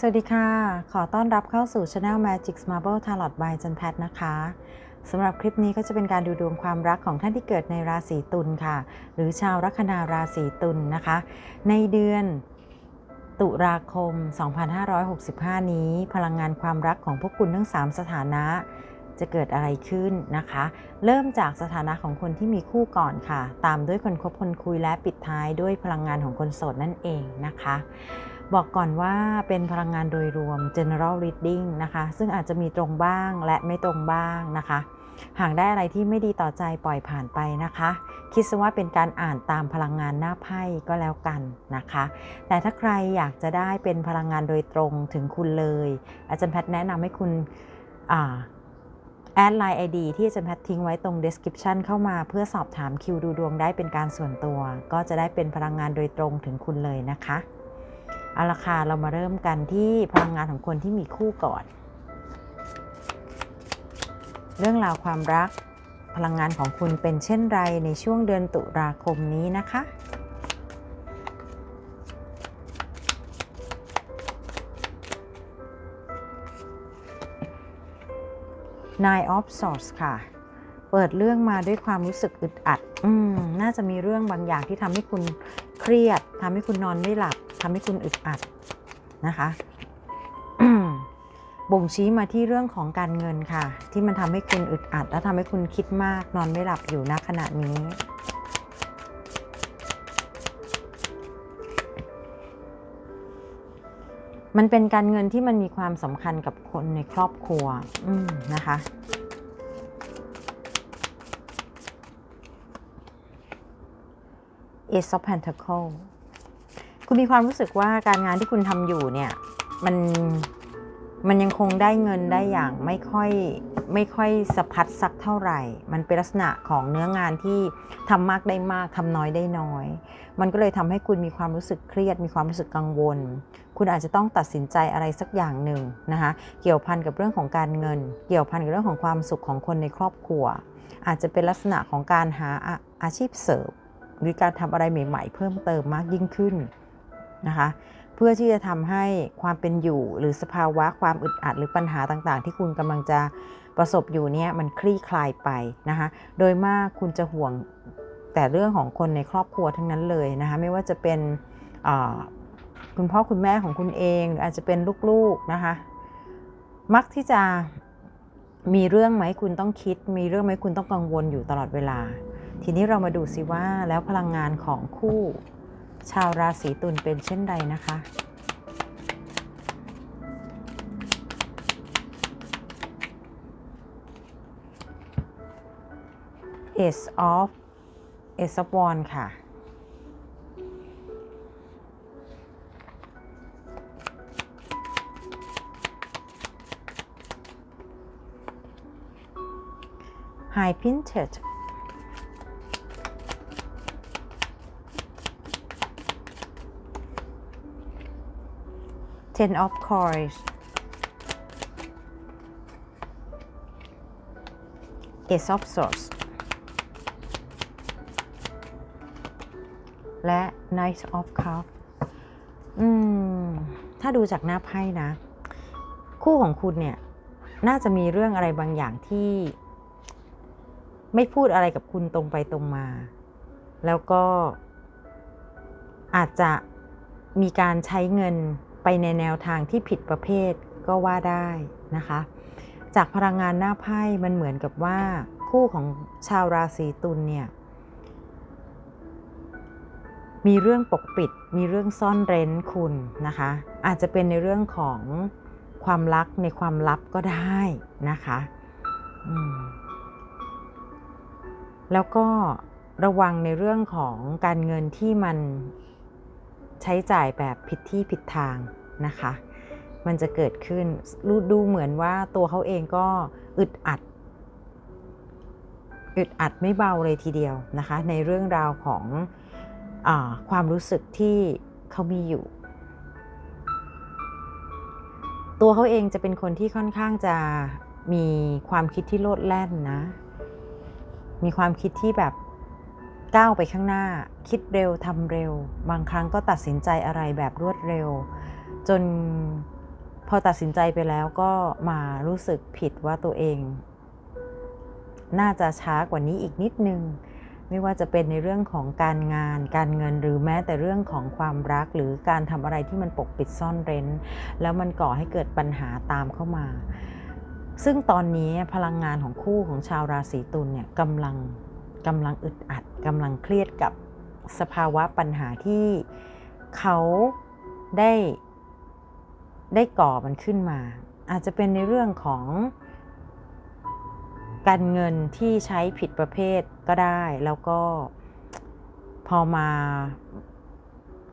สวัสดีค่ะ ขอต้อนรับเข้าสู่ Channel Magic Marble Tarot by จันแพทนะคะสำหรับคลิปนี้ก็จะเป็นการดูดวงความรักของท่านที่เกิดในราศีตุลค่ะ หรือชาวลัคนาราศีตุลนะคะ ในเดือนตุลาคม 2565 นี้ พลังงานความรักของพวกคุณทั้ง 3 สถานะจะเกิดอะไรขึ้นนะคะ เริ่มจากสถานะของคนที่มีคู่ก่อนค่ะ ตามด้วยคนคบคนคุยและปิดท้ายด้วยพลังงานของคนโสดนั่นเองนะคะ บอกก่อนว่าเป็นพลังงานโดยรวม general reading นะคะ ซึ่งอาจจะมีตรงบ้างและไม่ตรงบ้างนะคะ หากได้อะไรที่ไม่ดีต่อใจปล่อยผ่านไปนะคะ คิดซะว่าเป็นการอ่านตามพลังงานหน้าไพ่ก็แล้วกันนะคะ แต่ถ้าใครอยากจะได้เป็นพลังงานโดยตรงถึงคุณเลย อาจารย์แพทย์แนะนำให้คุณแอดไลน์ ID ที่อาจารย์แพทย์ทิ้งไว้ตรง description เข้ามาเพื่อสอบถามคิวดูดวงได้เป็นการส่วนตัว ก็จะได้เป็นพลังงานโดยตรงถึงคุณเลยนะคะ เอาละค่ะเรามาเริ่มกันที่พลังงานของคนที่มีคู่ก่อน เรื่องราวความรักพลังงานของคุณเป็นเช่นไรในช่วงเดือนตุลาคมนี้นะคะ Nine of Swords ค่ะ เปิดเรื่องมาด้วยความรู้สึกอึดอัด อืม น่าจะมีเรื่องบางอย่างที่ทำให้คุณเครียดทำให้คุณนอนไม่หลับ ทำให้คุณอึดอัดนะคะบ่งชี้มาที่เรื่องของการเงินค่ะ ที่มันทำให้คุณอึดอัด และทำให้คุณคิดมากนอนไม่หลับอยู่ณขณะนี้ มันเป็นการเงินที่มันมีความสำคัญกับคนในครอบครัวนะคะ Ace of Pentacle คุณมีความรู้สึกว่าการงานที่คุณทำอยู่เนี่ยมันมันยังคงได้เงินได้อย่างไม่ค่อยไม่ค่อยสะพัดสักเท่าไหร่ มันเป็นลักษณะของเนื้องานที่ทำมากได้มากทำน้อยได้น้อย มันก็เลยทำให้คุณมีความรู้สึกเครียด มีความรู้สึกกังวล คุณอาจจะต้องตัดสินใจอะไรสักอย่างหนึ่งนะคะเกี่ยวพันกับเรื่องของการเงิน เกี่ยวพันกับเรื่องของความสุขของคนในครอบครัว อาจจะเป็นลักษณะของการหาอาอาชีพเสริมหรือการทำอะไรใหม่ ๆ เพิ่มเติมมากยิ่งขึ้น นะคะ เพื่อที่จะทำให้ความเป็นอยู่หรือสภาวะความอึดอัดหรือปัญหาต่างๆ ที่คุณกำลังจะประสบอยู่เนี่ยมันคลี่คลายไปนะคะ โดยมากคุณจะห่วงแต่เรื่องของคนในครอบครัวทั้งนั้นเลยนะคะ ไม่ว่าจะเป็นคุณพ่อคุณแม่ของคุณเองหรืออาจจะเป็นลูกๆนะคะ มักที่จะมีเรื่องไหมคุณต้องคิด มีเรื่องไหมคุณต้องกังวลอยู่ตลอดเวลา ทีนี้เรามาดูสิว่าแล้วพลังงานของคู่ ชาวราศีตุลเป็นเช่นใดนะคะ Ace of Ace of Wands ค่ะ High Pinted Ten of Coins Ace of Swords และ Knight of Cups อืม ถ้าดูจากหน้าไพ่นะ คู่ของคุณเนี่ย น่าจะมีเรื่องอะไรบางอย่างที่ ไม่พูดอะไรกับคุณตรงไปตรงมา แล้วก็อาจจะมีการใช้เงิน ไปในแนวทางที่ผิดประเภทก็ว่าได้นะคะ จากพลังงานหน้าไพ่มันเหมือนกับว่าคู่ของชาวราศีตุลเนี่ยมีเรื่องปกปิด มีเรื่องซ่อนเร้นคุณนะคะ อาจจะเป็นในเรื่องของความรักในความลับก็ได้นะคะแล้วก็ระวังในเรื่องของการเงินที่มันใช้จ่ายแบบผิดที่ผิดทาง นะคะ มันจะเกิดขึ้นดูเหมือนว่าตัวเขาเองก็อึดอัดอึดอัดไม่เบาเลยทีเดียวนะคะ ในเรื่องราวของอความรู้สึกที่เขามีอยู่ ตัวเขาเองจะเป็นคนที่ค่อนข้างจะมีความคิดที่โลดแล่นนะ มีความคิดที่แบบก้าวไปข้างหน้า คิดเร็วทำเร็ว บางครั้งก็ตัดสินใจอะไรแบบรวดเร็ว จนพอตัดสินใจไปแล้วก็มารู้สึกผิดว่าตัวเอง น่าจะช้ากว่านี้อีกนิดนึง ไม่ว่าจะเป็นในเรื่องของการงาน การเงินหรือแม้แต่เรื่องของความรักหรือการทำอะไรที่มันปกปิดซ่อนเร้น แล้วมันก่อให้เกิดปัญหาตามเข้ามา ซึ่งตอนนี้พลังงานของคู่ของชาวราศีตุลเนี่ยกำลังกำลังอึดอัดกำลังเครียดกับสภาวะปัญหาที่เขาได้ ได้ก่อมันขึ้นมา อาจจะเป็นในเรื่องของการเงินที่ใช้ผิดประเภทก็ได้ แล้วก็พอมา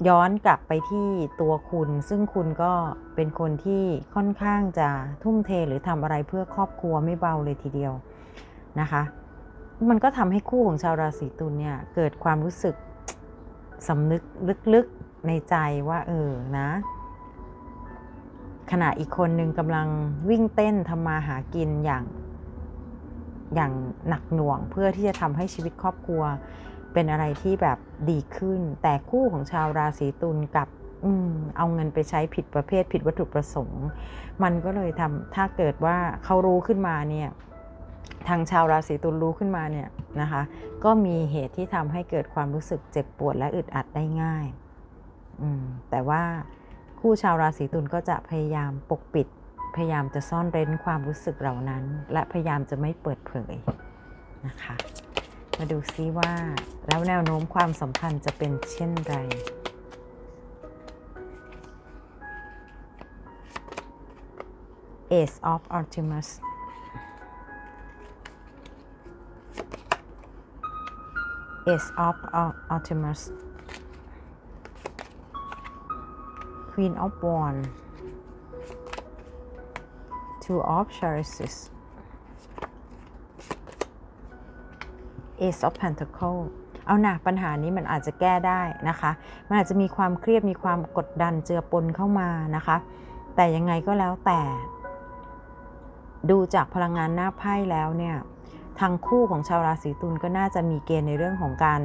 ย้อนกลับไปที่ตัวคุณ ซึ่งคุณก็เป็นคนที่ค่อนข้างจะทุ่มเทหรือทำอะไรเพื่อครอบครัวไม่เบาเลยทีเดียวนะคะ มันก็ทำให้คู่ของชาวราศีตุลเนี่ยเกิดความรู้สึกสำนึกลึกๆในใจว่าเออนะ ขณะอีกคนหนึ่งกำลังวิ่งเต้นทำมาหากินอย่างอย่างหนักหน่วงเพื่อที่จะทำให้ชีวิตครอบครัว เป็นอะไรที่แบบดีขึ้น แต่คู่ของชาวราศีตุลกับอเอาเงินไปใช้ผิดประเภทผิดวัตถุประสงค์ มันก็เลยทำถ้าเกิดว่าเขารู้ขึ้นมาเนี่ยทางชาวราศีตุลรู้ขึ้นมาเนี่ยนะคะก็มีเหตุที่ทำให้เกิดความรู้สึกเจ็บปวดและอึดอัดได้ง่ายแต่ว่า คู่ชาวราศีตุลก็จะพยายามปกปิด พยายามจะซ่อนเร้นความรู้สึกเหล่านั้น และพยายามจะไม่เปิดเผยนะคะ มาดูซิว่า แล้วแนวโน้มความสัมพันธ์จะเป็นเช่นไร Ace of Artemis Ace of Artemis Queen of Wands Two of Chalices Ace of Pentacle เอาหนะปัญหานี้มันอาจจะแก้ได้นะคะ มันอาจจะมีความเครียดมีความกดดันเจือปนเข้ามานะคะ แต่ยังไงก็แล้วแต่ ดูจากพลังงานหน้าไพ่แล้วเนี่ยทางคู่ของชาวราศีตุลก็น่าจะมีเกณฑ์ในเรื่องของการ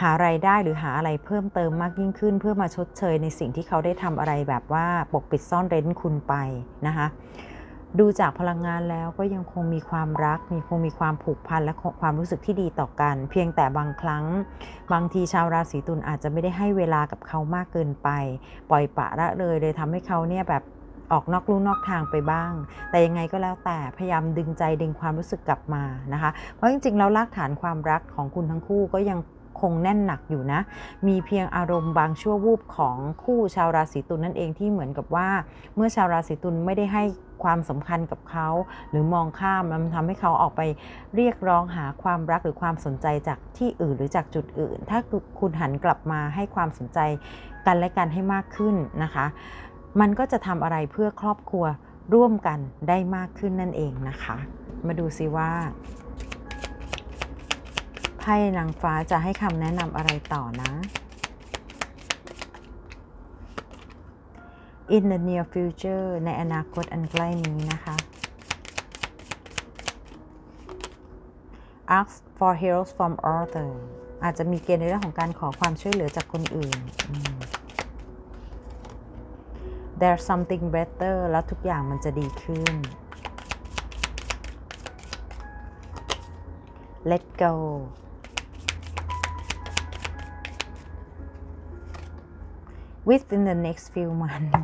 หาไรายได้หรือหาอะไรเพิ่มเติมมากยิ่งขึ้น เพื่อมาชดเชยในสิ่งที่เขาได้ทำอะไรแบบว่าปกปิดซ่อนเร้นคุณไปนะคะดูจากพลังงานแล้วก็ยังคงมีความรัก มีคงมีความผูกพันและความรู้สึกที่ดีต่อกัน เพียงแต่บางครั้ง บางทีชาวราศีตุลอาจจะไม่ได้ให้เวลากับเขามากเกินไป ปล่อยปะละเลยเลยทำให้เขาเนี่ยแบบออกนอกลู่นอกทางไปบ้าง แต่ยังไงก็แล้วแต่พยายามดึงใจดึงความรู้สึกกลับมานะคะ เพราะจริงๆแล้วรากฐานความรักของคุณทั้งคู่ก็ยัง คงแน่นหนักอยู่นะ มีเพียงอารมณ์บางชั่ววูบของคู่ชาวราศีตุลนั่นเองที่เหมือนกับว่า เมื่อชาวราศีตุลไม่ได้ให้ความสำคัญกับเขา หรือมองข้ามมันทำให้เขาออกไปเรียกร้องหาความรักหรือความสนใจจากที่อื่นหรือจากจุดอื่น ถ้าคุณหันกลับมาให้ความสนใจกันและกันให้มากขึ้นนะคะ มันก็จะทำอะไรเพื่อครอบครัวร่วมกันได้มากขึ้นนั่นเองนะคะ มาดูซิว่า ไพ่นางฟ้าจะให้คำแนะนำอะไรต่อนะ in the near future ในอนาคตอันใกล้นี้นะคะ ask for help from other อาจจะมีเกณฑ์ในเรื่องของการขอความช่วยเหลือจากคนอื่น there's something better แล้วทุกอย่างมันจะดีขึ้น let go within the next few months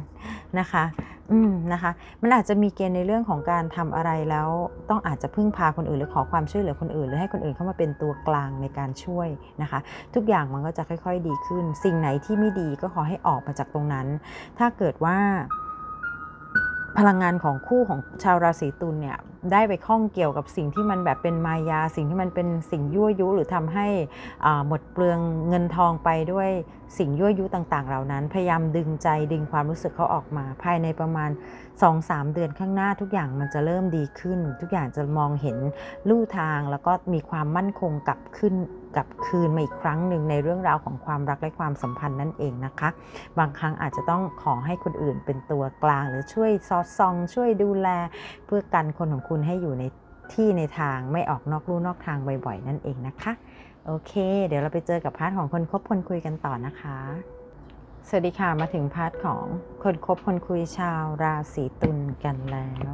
นะคะอืมนะคะมันอาจจะมีเกณฑ์ในเรื่องของการทำอะไรแล้ว ต้องอาจจะพึ่งพาคนอื่นหรือขอความช่วยเหลือคนอื่น หรือให้คนอื่นเข้ามาเป็นตัวกลางในการช่วยนะคะ ทุกอย่างมันก็จะค่อย ๆ ดีขึ้น สิ่งไหนที่ไม่ดีก็ขอให้ออกมาจากตรงนั้น ถ้าเกิดว่า พลังงานของคู่ของชาวราศีตุลเนี่ยได้ไปข้องเกี่ยวกับสิ่งที่มันแบบเป็นมายา สิ่งที่มันเป็นสิ่งยั่วยุหรือทำให้หมดเปลืองเงินทองไปด้วยสิ่งยั่วยุต่างๆ เหล่านั้น พยายามดึงใจดึงความรู้สึกเขาออกมา ภายในประมาณ 2-3 เดือนข้างหน้าทุกอย่างมันจะเริ่มดีขึ้น ทุกอย่างจะมองเห็นลู่ทางแล้วก็มีความมั่นคงกลับขึ้น กลับคืนมาอีกครั้งหนึ่งในเรื่องราวของความรักและความสัมพันธ์นั่นเองนะคะ บางครั้งอาจจะต้องขอให้คนอื่นเป็นตัวกลาง หรือช่วยซอดซอง ช่วยดูแล เพื่อกันคนของคุณให้อยู่ในที่ในทางไม่ออกนอกลู่นอกทางบ่อยๆ นั่นเองนะคะ โอเค เดี๋ยวเราไปเจอกับพาร์ทของคนคบคนคุยกันต่อนะคะสวัสดีค่ะ มาถึงพาร์ทของคนคบคนคุยชาวราศีตุลกันแล้ว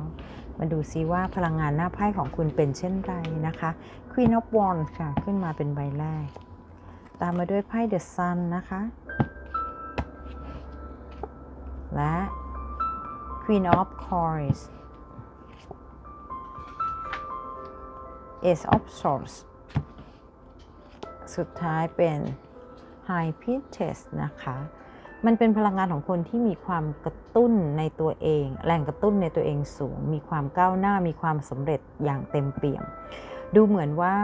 มาดูซิว่าพลังงานหน้าไพ่ของคุณเป็นเช่นไรนะคะ Queen of Wands ค่ะ ขึ้นมาเป็นใบแรก ตามมาด้วยไพ่ The Sun นะคะ และ Queen of Coins Ace of Swords สุดท้ายเป็น High Priestess นะคะ มันเป็นพลังงานของคนที่มีความกระตุ้นในตัวเอง แรงกระตุ้นในตัวเองสูง มีความก้าวหน้ามีความสำเร็จอย่างเต็มเปี่ยม ดูเหมือนว่า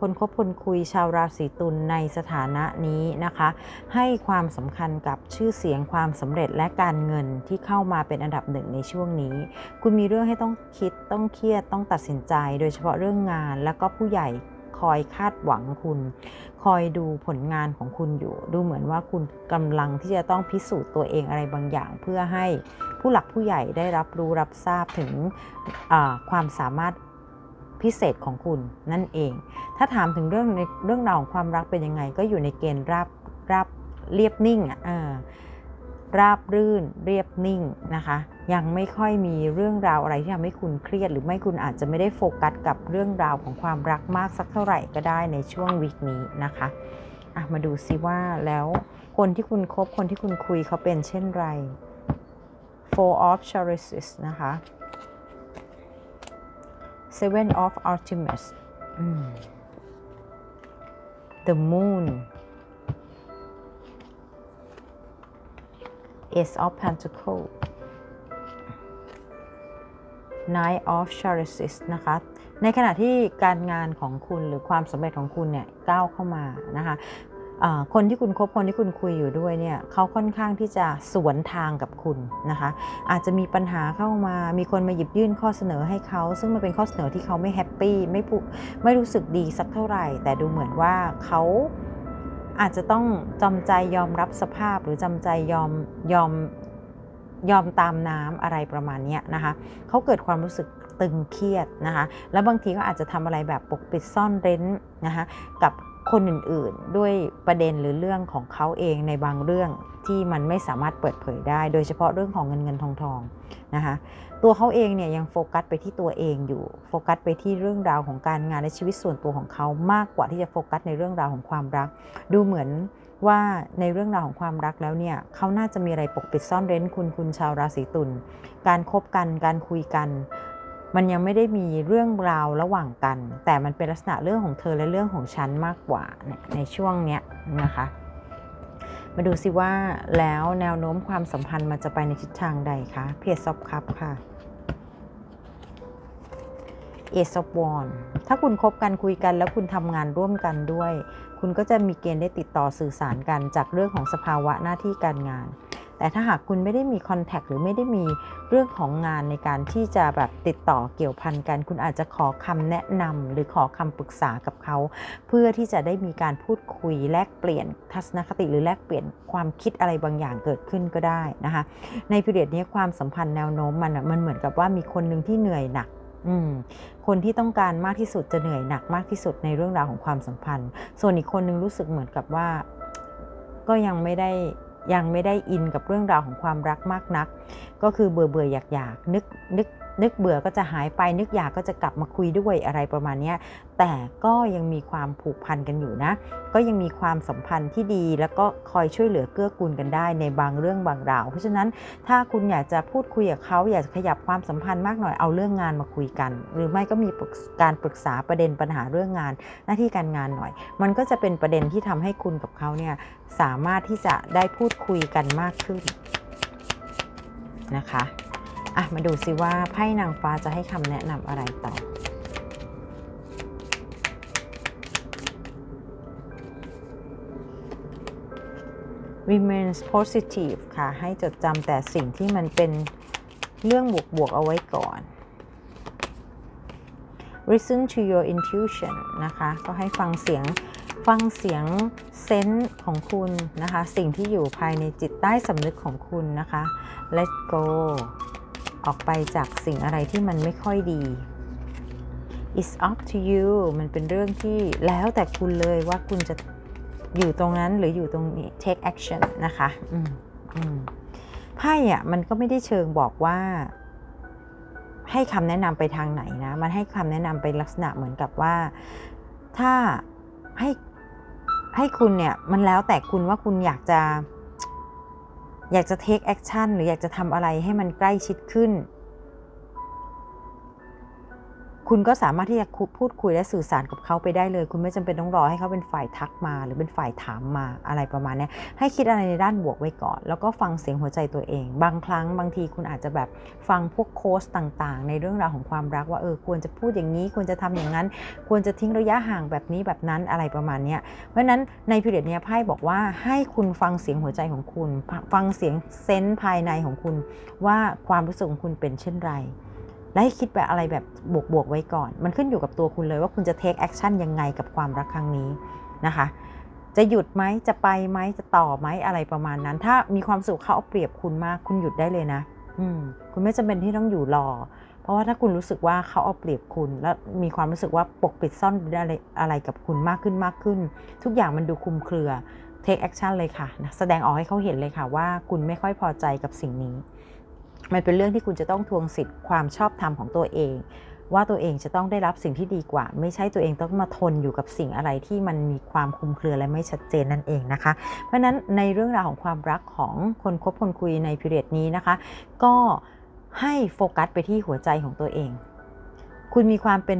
คนคบคนคุยชาวราศีตุลในสถานะนี้นะคะ ให้ความสำคัญกับชื่อเสียงความสำเร็จและการเงินที่เข้ามาเป็นอันดับหนึ่งในช่วงนี้ คุณมีเรื่องให้ต้องคิดต้องเครียดต้องตัดสินใจ โดยเฉพาะเรื่องงาน แล้วก็ผู้ใหญ่ คอยคาดหวังคุณ คอยดูผลงานของคุณอยู่ ดูเหมือนว่าคุณกำลังที่จะต้องพิสูจน์ตัวเองอะไรบางอย่าง เพื่อให้ผู้หลักผู้ใหญ่ได้รับรู้รับทราบถึงความสามารถพิเศษของคุณนั่นเอง ถ้าถามถึงเรื่องในเรื่องราวของความรักเป็นยังไง ก็อยู่ในเกณฑ์ราบราบเรียบนิ่งอะราบรื่นเรียบนิ่งนะคะ ยังไม่ค่อยมีเรื่องราวอะไรที่ทำให้คุณเครียด หรือไม่คุณอาจจะไม่ได้โฟกัสกับเรื่องราวของความรักมากสักเท่าไหร่ก็ได้ในช่วงวีคนี้นะคะะมาดูซิว่าแล้วคนที่คุณคบคนที่คุณคุยเขาเป็นเช่นไร Four of Chalices นะคะ Seven of Artemis The Moon Ace of Pentacles Knight of Chalices นะคะ ในขณะที่การงานของคุณหรือความสำเร็จของคุณเนี่ยก้าวเข้ามานะคะคนที่คุณคบคนที่คุณคุยอยู่ด้วยเนี่ยเขาค่อนข้างที่จะสวนทางกับคุณนะคะ อาจจะมีปัญหาเข้ามา มีคนมาหยิบยื่นข้อเสนอให้เขา ซึ่งมันเป็นข้อเสนอที่เขาไม่แฮปปี้ไม่ผูไม่รู้สึกดีสักเท่าไหร่ แต่ดูเหมือนว่าเขาอาจจะต้องจำใจยอมรับสภาพหรือจำใจยอมยอม ยอมตามน้ำอะไรประมาณนี้นะคะเขาเกิดความรู้สึกตึงเครียดนะคะ แล้วบางทีก็อาจจะทำอะไรแบบปกปิดซ่อนเร้นนะคะกับคนอื่นๆ ด้วยประเด็นหรือเรื่องของเขาเองในบางเรื่องที่มันไม่สามารถเปิดเผยได้ โดยเฉพาะเรื่องของเงินเงินทองทองนะคะตัวเขาเองเนี่ยยังโฟกัสไปที่ตัวเองอยู่ โฟกัสไปที่เรื่องราวของการงานและชีวิตส่วนตัวของเขามากกว่าที่จะโฟกัสในเรื่องราวของความรัก ดูเหมือน ว่าในเรื่องราวของความรักแล้วเนี่ยเขาน่าจะมีอะไรปกปิดซ่อนเร้นคุณคุณชาวราศีตุลการครบกันการคุยกัน มันยังไม่ได้มีเรื่องราวระหว่างกัน แต่มันเป็นลักษณะเรื่องของเธอและเรื่องของฉันมากกว่าในช่วงเนี้ยนะคะ มาดูสิว่าแล้วแนวโน้มความสัมพันธ์มันจะไปในทิศทางใดคะเพจซอฟคัพค่ะ เอซอฟวอนถ้าคุณคบกันคุยกันแล้วคุณทำงานร่วมกันด้วย คุณก็จะมีเกณฑ์ได้ติดต่อสื่อสารกันจากเรื่องของสภาวะหน้าที่การงาน แต่ถ้าหากคุณไม่ได้มีคอนแทคหรือไม่ได้มีเรื่องของงานในการที่จะแบบติดต่อเกี่ยวพันกัน คุณอาจจะขอคำแนะนำหรือขอคำปรึกษากับเขา เพื่อที่จะได้มีการพูดคุยแลกเปลี่ยนทัศนคติหรือแลกเปลี่ยนความคิดอะไรบางอย่างเกิดขึ้นก็ได้นะคะในพิเรียดนี้ความสัมพันธ์แนวโน้มมันมันเหมือนกับว่ามีคนหนึ่งที่เหนื่อยหนัก คนที่ต้องการมากที่สุดจะเหนื่อยหนักมากที่สุดในเรื่องราวของความสัมพันธ์ ส่วนอีกคนนึงรู้สึกเหมือนกับว่า ก็ยังไม่ได้ยังไม่ได้อินกับเรื่องราวของความรักมากนัก ก็คือเบื่อเบื่ออยากอยากนึกนึก นึกเบื่อก็จะหายไป นึกอยากก็จะกลับมาคุยด้วยอะไรประมาณนี้แต่ก็ยังมีความผูกพันกันอยู่นะ ก็ยังมีความสัมพันธ์ที่ดี แล้วก็คอยช่วยเหลือเกื้อกูลกันได้ในบางเรื่องบางราว เพราะฉะนั้นถ้าคุณอยากจะพูดคุยกับเขาอยากจะขยับความสัมพันธ์มากหน่อยเอาเรื่องงานมาคุยกัน หรือไม่ก็มีการปรึกษาประเด็นปัญหาเรื่องงาน หน้าที่การงานหน่อย มันก็จะเป็นประเด็นที่ทำให้คุณกับเขาเนี่ยสามารถที่จะได้พูดคุยกันมากขึ้นนะคะ อะมาดูซิว่าไพ่นางฟ้าจะให้คำแนะนำอะไรต่อ remains positive ค่ะ ให้จดจำแต่สิ่งที่มันเป็นเรื่องบวก ๆ เอาไว้ก่อน listen to your intuition นะคะ ก็ให้ฟังเสียงฟังเสียงเซนส์ของคุณนะคะ สิ่งที่อยู่ภายในจิตใต้สำนึกของคุณนะคะ let go ออกไปจากสิ่งอะไรที่มันไม่ค่อยดี it's up to you มันเป็นเรื่องที่แล้วแต่คุณเลยว่าคุณจะอยู่ตรงนั้นหรืออยู่ตรงนี้ take action นะคะอืมไพ่อะมันก็ไม่ได้เชิงบอกว่า ให้คำแนะนำไปทางไหนนะ มันให้คำแนะนำเป็นลักษณะเหมือนกับว่า ถ้าให้ให้คุณเนี่ย มันแล้วแต่คุณว่าคุณอยากจะ อยากจะเทคแอคชั่นหรืออยากจะทำอะไรให้มันใกล้ชิดขึ้น คุณก็สามารถที่จะพูดคุยและสื่อสารกับเขาไปได้เลย คุณไม่จำเป็นต้องรอให้เขาเป็นฝ่ายทักมา หรือเป็นฝ่ายถามมาอะไรประมาณนี้ให้คิดอะไรในด้านบวกไว้ก่อน แล้วก็ฟังเสียงหัวใจตัวเอง บางครั้งบางทีคุณอาจจะแบบฟังพวกโค้ชต่างๆ ในเรื่องราวของความรักว่าเออควรจะพูดอย่างนี้ ควรจะทำอย่างนั้น ควรจะทิ้งระยะห่างแบบนี้แบบนั้นอะไรประมาณนี้เพราะฉะนั้นในพิเรียดเนี้ยไพ่บอกว่าให้คุณฟังเสียงหัวใจของคุณ ฟังเสียงเซนส์ภายในของคุณ ว่าความรู้สึกของคุณเป็นเช่นไร และให้คิดแบบอะไรแบบบวกๆไว้ก่อน มันขึ้นอยู่กับตัวคุณเลยว่าคุณจะ take action ยังไงกับความรักครั้งนี้นะคะ จะหยุดไหมจะไปไหมจะต่อไหมอะไรประมาณนั้น ถ้ามีความสุขเขาเอาเปรียบคุณมาก คุณหยุดได้เลยนะ อืม คุณไม่จำเป็นที่ต้องอยู่รอ เพราะว่าถ้าคุณรู้สึกว่าเขาเอาเปรียบคุณ แล้วมีความรู้สึกว่าปกปิดซ่อนอะไรอะไรกับคุณมากขึ้นมากขึ้น ทุกอย่างมันดูคลุมเครือ take action เลยค่ะ แสดงออกให้เขาเห็นเลยค่ะว่าคุณไม่ค่อยพอใจกับสิ่งนี้ มันเป็นเรื่องที่คุณจะต้องทวงสิทธิ์ความชอบธรรมของตัวเอง ว่าตัวเองจะต้องได้รับสิ่งที่ดีกว่า ไม่ใช่ตัวเองต้องมาทนอยู่กับสิ่งอะไรที่มันมีความคลุมเครือและไม่ชัดเจนนั่นเองนะคะ เพราะฉะนั้นในเรื่องราวของความรักของคนคบคนคุยในพิเรดนี้นะคะ ก็ให้โฟกัสไปที่หัวใจของตัวเอง คุณมีความเป็น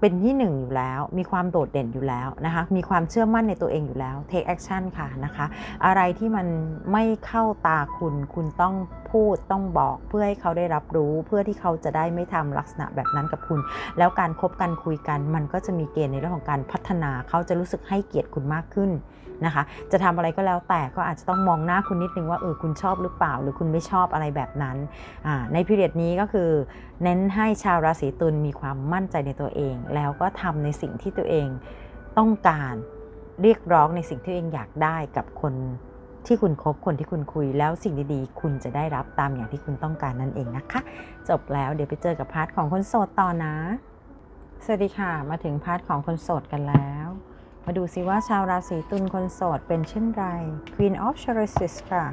เป็นที่หนึ่งอยู่แล้ว มีความโดดเด่นอยู่แล้วนะคะ มีความเชื่อมั่นในตัวเองอยู่แล้ว take action ค่ะนะคะ อะไรที่มันไม่เข้าตาคุณ คุณต้องพูด ต้องบอกเพื่อให้เขาได้รับรู้ เพื่อที่เขาจะได้ไม่ทำลักษณะแบบนั้นกับคุณ แล้วการคบกันคุยกัน มันก็จะมีเกณฑ์ในเรื่องของการพัฒนา เขาจะรู้สึกให้เกียรติคุณมากขึ้นนะคะ จะทำอะไรก็แล้วแต่ก็อาจจะต้องมองหน้าคุณนิดนึงว่าเออคุณชอบหรือเปล่า หรือคุณไม่ชอบอะไรแบบนั้น ในพิเรียดนี้ก็คือ เน้นให้ชาวราศีตุลมีความมั่นใจในตัวเองแล้วก็ทำในสิ่งที่ตัวเองต้องการเรียกร้องในสิ่งที่ตัวเองอยากได้กับคนที่คุณคบคนที่คุณคุยแล้วสิ่งดีๆ คุณจะได้รับตามอย่างที่คุณต้องการนั่นเองนะคะ จบแล้วเดี๋ยวไปเจอกับพาร์ทของคนโสดต่อนะ สวัสดีค่ะ มาถึงพาร์ทของคนโสดกันแล้ว มาดูซิว่าชาวราศีตุลคนโสดเป็นเช่นไร Queen of c h a r i s e s ค่ะ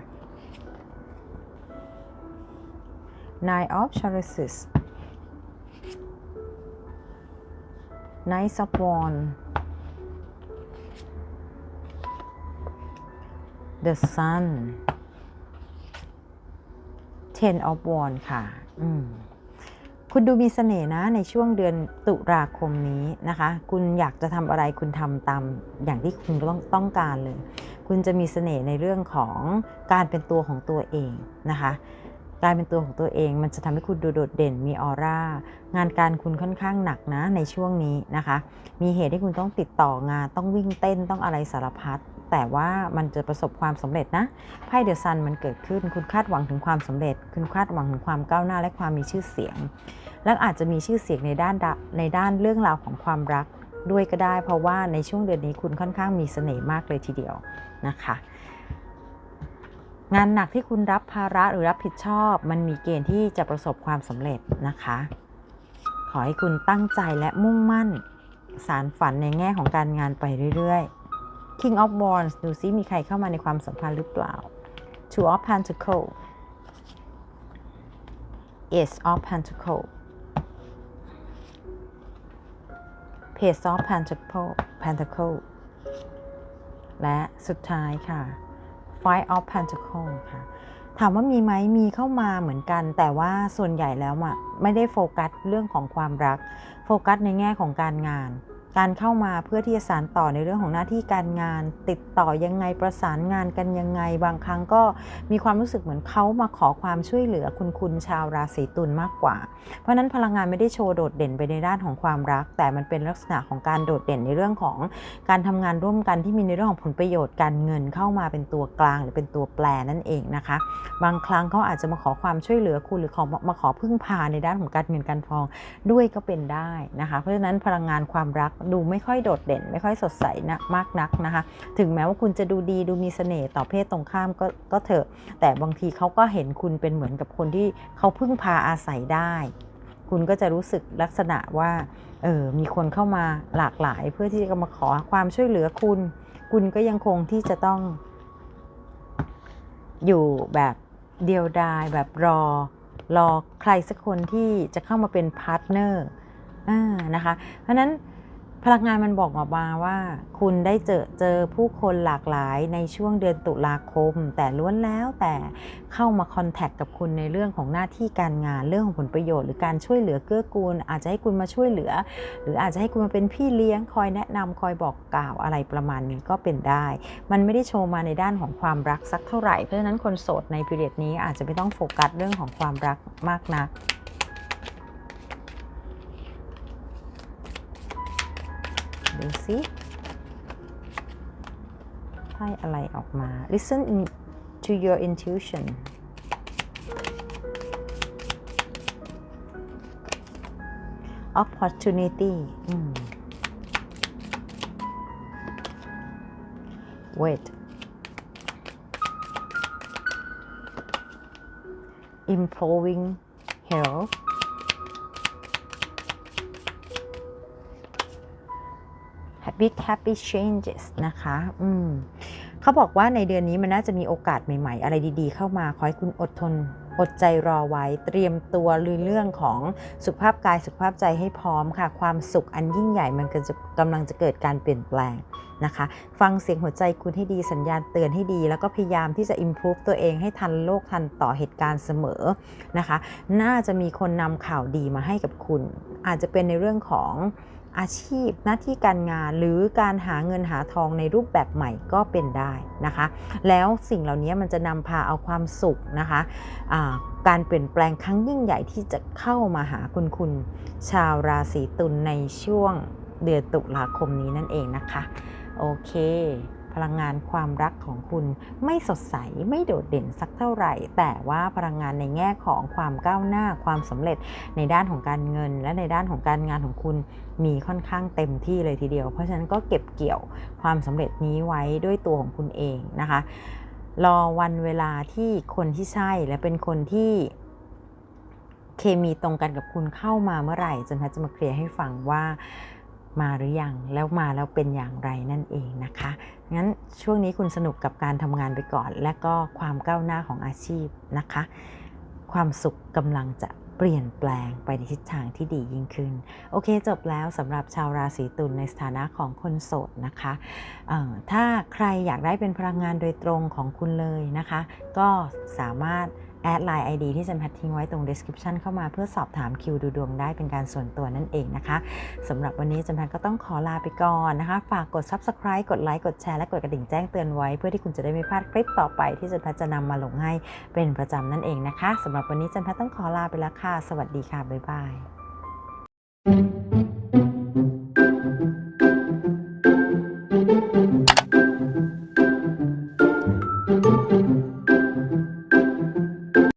Nine of c Knight of Wands The Sun Ten of Wands ค่ะอืมคุณดูมีเสน่ห์นะในช่วงเดือนตุลาคมนี้นะคะ คุณอยากจะทำอะไรคุณทำตามอย่างที่คุณต้องต้องการเลย คุณจะมีเสน่ห์ในเรื่องของการเป็นตัวของตัวเองนะคะ การเป็นตัวของตัวเอง มันจะทำให้คุณดูโดดเด่นมีออร่างานการคุณค่อนข้างหนักนะในช่วงนี้นะคะ มีเหตุที่คุณต้องติดต่องานต้องวิ่งเต้นต้องอะไรสารพัดแต่ว่ามันจะประสบความสำเร็จนะไพ่เดอะซันมันเกิดขึ้น คุณคาดหวังถึงความสำเร็จ คุณคาดหวังถึงความก้าวหน้าและความมีชื่อเสียง และอาจจะมีชื่อเสียงในด้านในด้านเรื่องราวของความรักด้วยก็ได้ เพราะว่าในช่วงเดือนนี้คุณค่อนข้างมีเสน่ห์มากเลยทีเดียวนะคะ งานหนักที่คุณรับภาระหรือรับผิดชอบ มันมีเกณฑ์ที่จะประสบความสำเร็จนะคะ ขอให้คุณตั้งใจและมุ่งมั่น สารฝันในแง่ของการงานไปเรื่อยๆ King of Wands ดูซิมีใครเข้ามาในความสัมพันธ์หรือเปล่า Two of Pentacles Ace of Pentacles Page of Pentacles Pentacle และสุดท้ายค่ะ Five of Pentacle ค่ะ ถามว่ามีไหมมีเข้ามาเหมือนกัน แต่ว่าส่วนใหญ่แล้วอะไม่ได้โฟกัสเรื่องของความรัก โฟกัสในแง่ของการงาน การเข้ามาเพื่อที่จะสานต่อในเรื่องของหน้าที่การงาน ติดต่อยังไงประสานงานกันยังไง บางครั้งก็มีความรู้สึกเหมือนเขามาขอความช่วยเหลือคุณคุณชาวราศีตุลมากกว่า เพราะนั้นพลังงานไม่ได้โชว์โดดเด่นไปในด้านของความรัก แต่มันเป็นลักษณะของการโดดเด่นในเรื่องของการทำงานร่วมกันที่มีในเรื่องของผลประโยชน์การเงินเข้ามาเป็นตัวกลางหรือเป็นตัวแปรนั่นเองนะคะ บางครั้งเขาอาจจะมาขอความช่วยเหลือคุณหรือขอมาขอพึ่งพาในด้านของการเงินการทองด้วยก็เป็นได้นะคะ เพราะฉะนั้นพลังงานความรักดูไม่ค่อยโดดเด่น ไม่ค่อยสดใสนะมากนักนะคะ ถึงแม้ว่าคุณจะดูดีดูมีเสน่ห์ต่อเพศตรงข้ามก็ก็เถอะ แต่บางทีเขาก็เห็นคุณเป็นเหมือนกับคนที่เขาพึ่งพาอาศัยได้ คุณก็จะรู้สึกลักษณะว่าเออมีคนเข้ามาหลากหลายเพื่อที่จะมาขอความช่วยเหลือคุณ คุณก็ยังคงที่จะต้อง อยู่แบบเดียวดายแบบรอ รอใครสักคนที่จะเข้ามาเป็นพาร์ทเนอร์นะคะ เพราะนั้น พลังงานมันบอกมาว่า คุณได้เจอเจอผู้คนหลากหลายในช่วงเดือนตุลาคม แต่ล้วนแล้วแต่เข้ามาคอนแทคกับคุณในเรื่องของหน้าที่การงานเรื่องของผลประโยชน์หรือการช่วยเหลือเกื้อกูล อาจจะให้คุณมาช่วยเหลือ หรืออาจจะให้คุณมาเป็นพี่เลี้ยงคอยแนะนำคอยบอกกล่าวอะไรประมาณนี้ก็เป็นได้ มันไม่ได้โชว์มาในด้านของความรักสักเท่าไหร่เพราะฉะนั้นคนโสดในพีเรียดนี้อาจจะไม่ต้องโฟกัสเรื่องของความรักมากนัก ดูสิไพ่อะไรออกมา listen in, to your intuition opportunity อืม wait improving health big happy changes นะคะ อืมเขาบอกว่าในเดือนนี้มันน่าจะมีโอกาสใหม่ๆ อะไรดีๆ เข้ามา ขอให้คุณอดทน อดใจรอไว้ เตรียมตัวลุยเรื่องของสุขภาพกายสุขภาพใจให้พร้อมค่ะ ความสุขอันยิ่งใหญ่มันกำลังจะกำลังจะเกิดการเปลี่ยนแปลงนะคะ ฟังเสียงหัวใจคุณให้ดี สัญญาณเตือนให้ดี แล้วก็พยายามที่จะ improve ตัวเองให้ทันโลกทันต่อเหตุการณ์เสมอนะคะ น่าจะมีคนนำข่าวดีมาให้กับคุณ อาจจะเป็นในเรื่องของ อาชีพหน้าที่การงานหรือการหาเงินหาทองในรูปแบบใหม่ก็เป็นได้นะคะ แล้วสิ่งเหล่านี้มันจะนำพาเอาความสุขนะคะะการเปลี่ยนแปลงครั้งยิ่งใหญ่ที่จะเข้ามาหาคุณคุณชาวราศีตุลในช่วงเดือนตุลาคมนี้นั่นเองนะคะ โอเค พลังงานความรักของคุณไม่สดใสไม่โดดเด่นสักเท่าไหร่ แต่ว่าพลังงานในแง่ของความก้าวหน้าความสำเร็จในด้านของการเงิน และในด้านของการงานของคุณมีค่อนข้างเต็มที่เลยทีเดียว เพราะฉะนั้นก็เก็บเกี่ยวความสำเร็จนี้ไว้ด้วยตัวของคุณเองนะคะ รอวันเวลาที่คนที่ใช่และเป็นคนที่เคมีตรงกันกับคุณเข้ามาเมื่อไหร่จนทย์จะมาเคลียร์ให้ฟังว่ามาหรือยังแล้วมาแล้วเป็นอย่างไรนั่นเองนะคะ งั้นช่วงนี้คุณสนุกกับการทำงานไปก่อน และก็ความก้าวหน้าของอาชีพนะคะ ความสุขกำลังจะเปลี่ยนแปลงไปในทิศทางที่ดียิ่งขึ้น โอเคจบแล้วสำหรับชาวราศีตุลในสถานะของคนโสดนะคะถ้าใครอยากได้เป็นพลังงานโดยตรงของคุณเลยนะคะ ก็สามารถ แอดไลน์ ID ที่ฉันแพททิ้งไว้ตรง description เข้ามาเพื่อสอบถามคิวดูดวงได้เป็นการส่วนตัวนั่นเองนะคะสำหรับวันนี้จันแพทก็ต้องขอลาไปก่อนนะคะ ฝากกด subscribe กดไลค์กดแชร์และกดกระดิ่งแจ้งเตือนไว้ เพื่อที่คุณจะได้ไม่พลาดคลิปต่อไป ที่จันแพทจะนำมาลงให้เป็นประจำนั่นเองนะคะสำหรับวันนี้จันแพทต้องขอลาไปแล้วค่ะ สวัสดีค่ะบ๊ายบาย